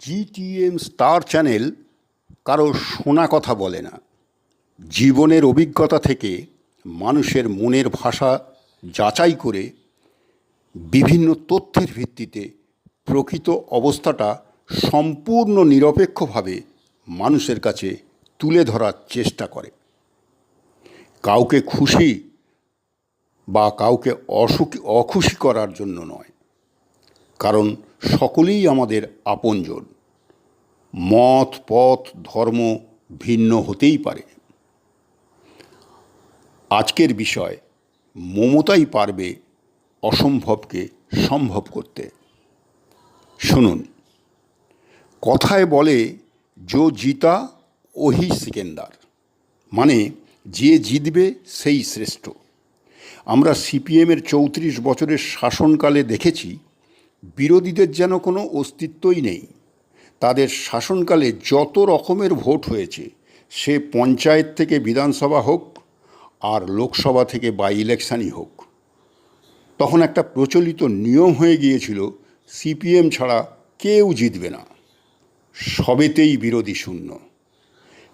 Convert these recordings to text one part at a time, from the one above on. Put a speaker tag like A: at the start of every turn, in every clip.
A: GTM star channel কারও শোনা কথা বলে না। জীবনের অভিজ্ঞতা থেকে মানুষের মনের ভাষা যাচাই করে বিভিন্ন তথ্যের ভিত্তিতে প্রকৃত অবস্থাটা সম্পূর্ণ নিরপেক্ষভাবে মানুষের কাছে তুলে ধরার চেষ্টা করে। কাউকে খুশি বা কাউকে অসুখী, অখুশি করার জন্য নয়। কারণ সকলেই আমাদের আপনজন। মত, পথ, ধর্ম ভিন্ন হতেই পারে। আজকের বিষয়, মমতাই পারবে অসম্ভবকে সম্ভব করতে। শুনুন, কথায় বলে, জো জিতা, ওহি সিকেন্দার। মানে যে জিতবে, সেই শ্রেষ্ঠ। আমরা সিপিএমের চৌত্রিশ বছরের শাসনকালে দেখেছি বিরোধীদের যেন কোনো অস্তিত্বই নেই। তাদের শাসনকালে যত রকমের ভোট হয়েছে, সে পঞ্চায়েত থেকে বিধানসভা হোক আর লোকসভা থেকে বাই ইলেকশানই হোক। তখন একটা প্রচলিত নিয়ম হয়ে গিয়েছিল সিপিএম ছাড়া কেউ জিতবে না। সবেতেই বিরোধী শূন্য।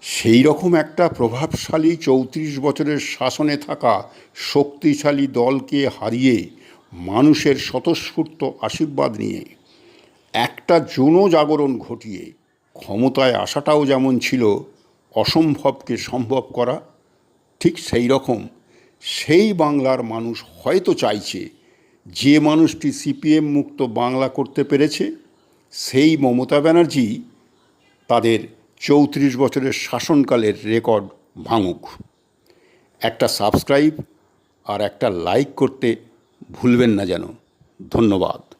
A: সেই রকম একটা প্রভাবশালী চৌত্রিশ বছরের শাসনে থাকা শক্তিশালী দলকে হারিয়ে মানুষের স্বতঃস্ফূর্ত আশীর্বাদ নিয়ে একটা জনজাগরণ ঘটিয়ে ক্ষমতায় আসাটাও যেমন ছিল অসম্ভবকে সম্ভব করা, ঠিক সেই রকম সেই বাংলার মানুষ হয়তো চাইছে যে মানুষটি সিপিএম মুক্ত বাংলা করতে পেরেছে, সেই মমতা ব্যানার্জি তাদের চৌত্রিশ বছরের শাসনকালের রেকর্ড ভাঙুক। একটা সাবস্ক্রাইব আর একটা লাইক করতে ভুলবেন না যেন। ধন্যবাদ।